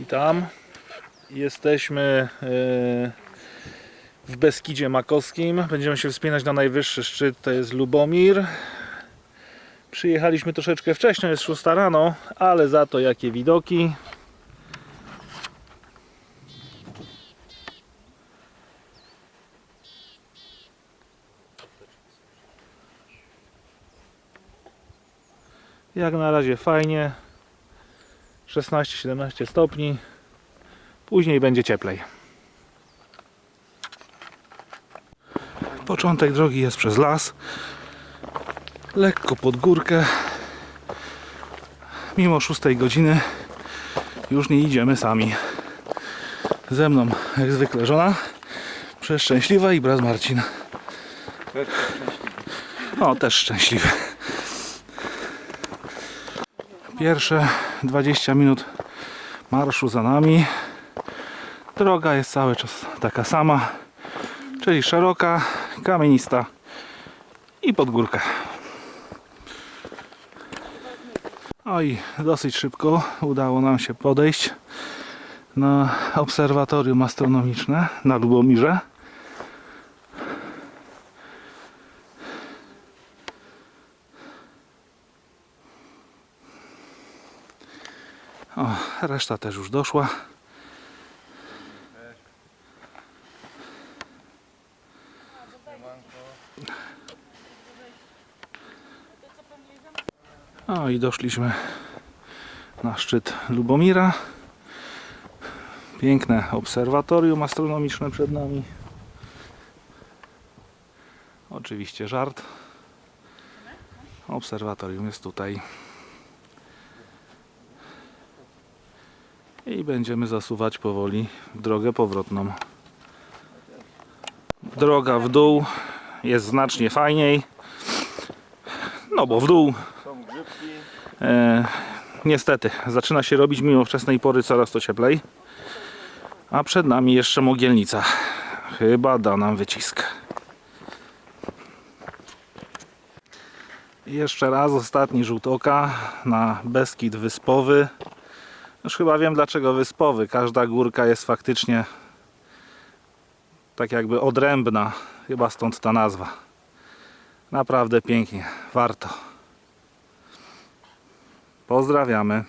I tam jesteśmy e, w Beskidzie Makowskim. Będziemy się wspinać na najwyższy szczyt, to jest Lubomir. Przyjechaliśmy troszeczkę wcześniej, jest 6 rano, ale za to jakie widoki. Jak na razie fajnie. 16-17 stopni. Później będzie cieplej. Początek drogi jest przez las. Lekko pod górkę. Mimo 6 godziny już nie idziemy sami. Ze mną jak zwykle żona. Przeszczęśliwa i brat Marcin. O, też szczęśliwy. Pierwsze 20 minut marszu za nami. Droga jest cały czas taka sama, czyli szeroka, kamienista i pod górkę. No i dosyć szybko udało nam się podejść na obserwatorium astronomiczne na Lubomirze. O, reszta też już doszła. O i doszliśmy na szczyt Lubomira. Piękne obserwatorium astronomiczne przed nami. Oczywiście żart. Obserwatorium jest tutaj. I będziemy zasuwać powoli drogę powrotną. Droga w dół jest znacznie fajniej. No bo w dół e, niestety zaczyna się robić mimo wczesnej pory coraz to cieplej. A przed nami jeszcze mogielnica. Chyba da nam wycisk. Jeszcze raz ostatni rzut oka na Beskid Wyspowy. Już chyba wiem dlaczego wyspowy. Każda górka jest faktycznie tak jakby odrębna. Chyba stąd ta nazwa. Naprawdę pięknie. Warto. Pozdrawiamy.